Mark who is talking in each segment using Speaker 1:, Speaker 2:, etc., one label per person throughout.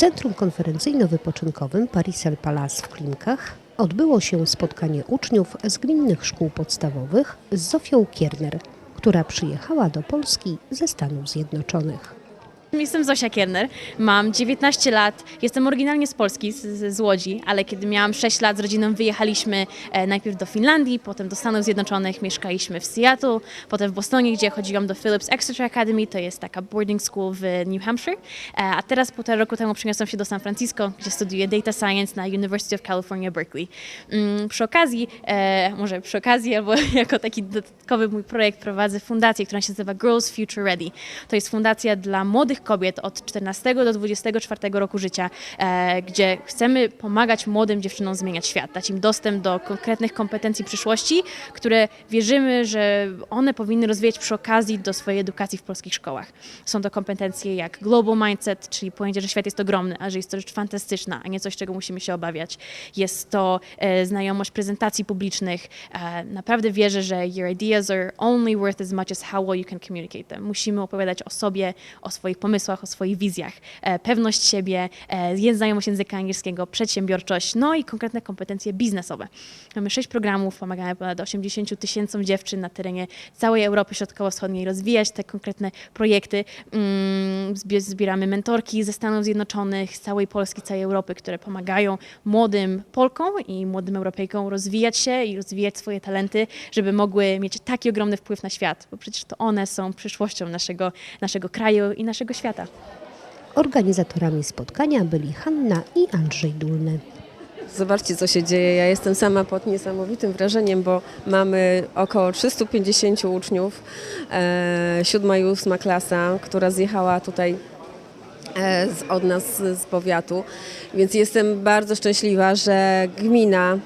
Speaker 1: Centrum Konferencyjno-Wypoczynkowym Parisel Palace w Klimkach odbyło się spotkanie uczniów z gminnych szkół podstawowych z Zofią Kierner, która przyjechała do Polski ze Stanów Zjednoczonych.
Speaker 2: Jestem Zosia Kierner, mam 19 lat, jestem oryginalnie z Polski, z, z Łodzi, ale kiedy miałam 6 lat z rodziną wyjechaliśmy e, najpierw do Finlandii, potem do Stanów Zjednoczonych, mieszkaliśmy w Seattle, potem w Bostonie, gdzie chodziłam do Phillips Exeter Academy, to jest taka boarding school w New Hampshire, e, a teraz półtora roku temu przeniosłam się do San Francisco, gdzie studiuję Data Science na University of California, Berkeley. Mm, przy okazji, e, może przy okazji, albo jako taki dodatkowy mój projekt prowadzę fundację, która się nazywa Girls Future Ready. To jest fundacja dla młodych kobiet od 14 do 24 roku życia, e, gdzie chcemy pomagać młodym dziewczynom zmieniać świat, dać im dostęp do konkretnych kompetencji przyszłości, które wierzymy, że one powinny rozwijać przy okazji do swojej edukacji w polskich szkołach. Są to kompetencje jak global mindset, czyli pojęcie, że świat jest ogromny, a że jest to rzecz fantastyczna, a nie coś, czego musimy się obawiać. Jest to e, znajomość prezentacji publicznych. E, naprawdę wierzę, że your ideas are only worth as much as how well you can communicate them. Musimy opowiadać o sobie, o swoich pomysłach, o swoich wizjach. E, pewność siebie, e, znajomość języka angielskiego, przedsiębiorczość, no i konkretne kompetencje biznesowe. Mamy sześć programów, pomagamy ponad 80 tysięcom dziewczyn na terenie całej Europy Środkowo-Wschodniej rozwijać te konkretne projekty. Mm, zbie- Zbieramy mentorki ze Stanów Zjednoczonych, z całej Polski, całej Europy, które pomagają młodym Polkom i młodym Europejkom rozwijać się i rozwijać swoje talenty, żeby mogły mieć taki ogromny wpływ na świat, bo przecież to one są przyszłością naszego, naszego kraju i naszego świata.
Speaker 1: Organizatorami spotkania byli Hanna i Andrzej Dulny.
Speaker 3: Zobaczcie, co się dzieje. Ja jestem sama pod niesamowitym wrażeniem, bo mamy około 350 uczniów, e, siódma i ósma klasa, która zjechała tutaj e, z, od nas z powiatu, więc jestem bardzo szczęśliwa, że gmina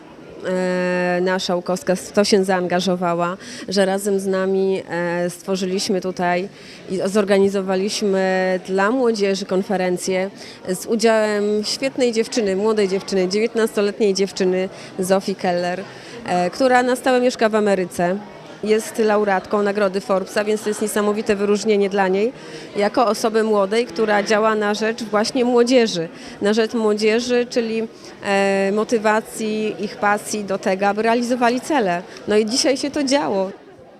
Speaker 3: nasza Łukowska w to się zaangażowała, że razem z nami e, stworzyliśmy tutaj i zorganizowaliśmy dla młodzieży konferencję z udziałem świetnej dziewczyny, młodej dziewczyny, 19-letniej dziewczyny Zofii Keller, e, która na stałe mieszka w Ameryce. Jest laureatką nagrody Forbesa, więc to jest niesamowite wyróżnienie dla niej jako osoby młodej, która działa na rzecz właśnie młodzieży. Na rzecz młodzieży, czyli e, motywacji, ich pasji do tego, aby realizowali cele. No i dzisiaj się to działo.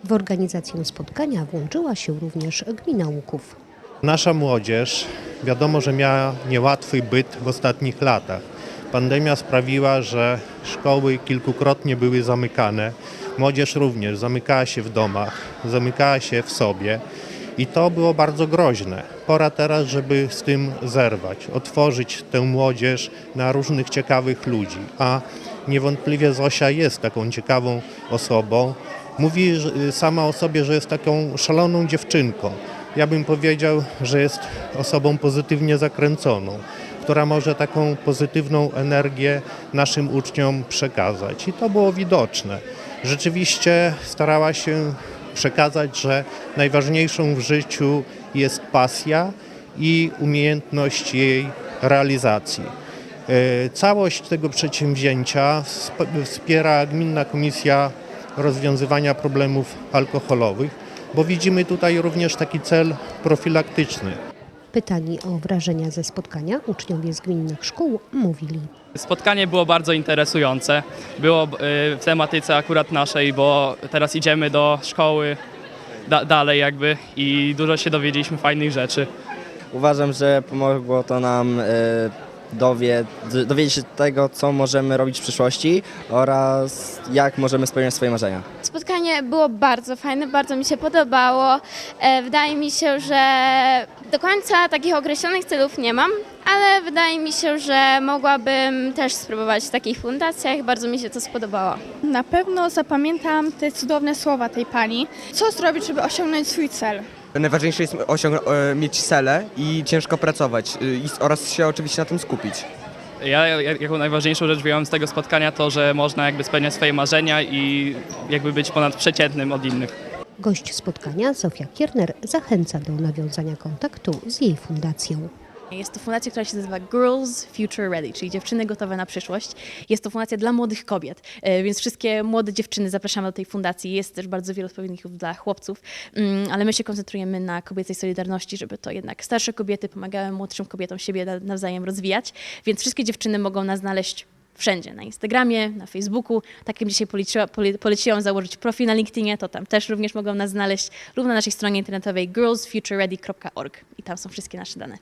Speaker 1: W organizację spotkania włączyła się również gmina Łuków.
Speaker 4: Nasza młodzież wiadomo, że miała niełatwy byt w ostatnich latach. Pandemia sprawiła, że szkoły kilkukrotnie były zamykane. Młodzież również zamykała się w domach, zamykała się w sobie i to było bardzo groźne. Pora teraz, żeby z tym zerwać, otworzyć tę młodzież na różnych ciekawych ludzi, a niewątpliwie Zosia jest taką ciekawą osobą. Mówi że- sama o sobie, że jest taką szaloną dziewczynką. Ja bym powiedział, że jest osobą pozytywnie zakręconą, która może taką pozytywną energię naszym uczniom przekazać. I to było widoczne. Rzeczywiście starała się przekazać, że najważniejszą w życiu jest pasja i umiejętność jej realizacji. E, Całość tego przedsięwzięcia sp- wspiera Gminna Komisja Rozwiązywania Problemów Alkoholowych, bo widzimy tutaj również taki cel profilaktyczny.
Speaker 1: Pytani o wrażenia ze spotkania uczniowie z gminnych szkół mówili.
Speaker 5: Spotkanie było bardzo interesujące. Było y, w tematyce akurat naszej, bo teraz idziemy do szkoły da, dalej jakby i dużo się dowiedzieliśmy fajnych rzeczy.
Speaker 6: Uważam, że pomogło to nam e, dowie, dowiedzieć się tego, co możemy robić w przyszłości oraz jak możemy spełniać swoje marzenia.
Speaker 7: Spotkanie było bardzo fajne, bardzo mi się podobało. E, Wydaje mi się, że do końca takich określonych celów nie mam, ale wydaje mi się, że mogłabym też spróbować w takich fundacjach. Bardzo mi się to spodobało.
Speaker 8: Na pewno zapamiętam te cudowne słowa tej pani. Co zrobić, żeby osiągnąć swój cel?
Speaker 9: Najważniejsze jest osiąg- e, mieć cele i ciężko pracować y, i, oraz się oczywiście na tym skupić.
Speaker 5: Ja ja- jaką najważniejszą rzecz wyjąłem z tego spotkania to, że można jakby spełniać swoje marzenia i jakby być ponadprzeciętnym od innych.
Speaker 1: Gość spotkania, Zofia Kierner, zachęca do nawiązania kontaktu z jej fundacją.
Speaker 2: Jest to fundacja, która się nazywa Girls Future Ready, czyli dziewczyny gotowe na przyszłość. Jest to fundacja dla młodych kobiet, e, więc wszystkie młode dziewczyny zapraszamy do tej fundacji. Jest też bardzo wiele odpowiedników dla chłopców, Mm, ale my się koncentrujemy na kobiecej solidarności, żeby to jednak starsze kobiety pomagały młodszym kobietom siebie na- nawzajem rozwijać. Więc wszystkie dziewczyny mogą nas znaleźć wszędzie, na Instagramie, na Facebooku. Tak jak dzisiaj poleciła, pole, poleciłam założyć profil na LinkedInie, to tam też również mogą nas znaleźć lub na naszej stronie internetowej girlsfutureready.org i tam są wszystkie nasze dane.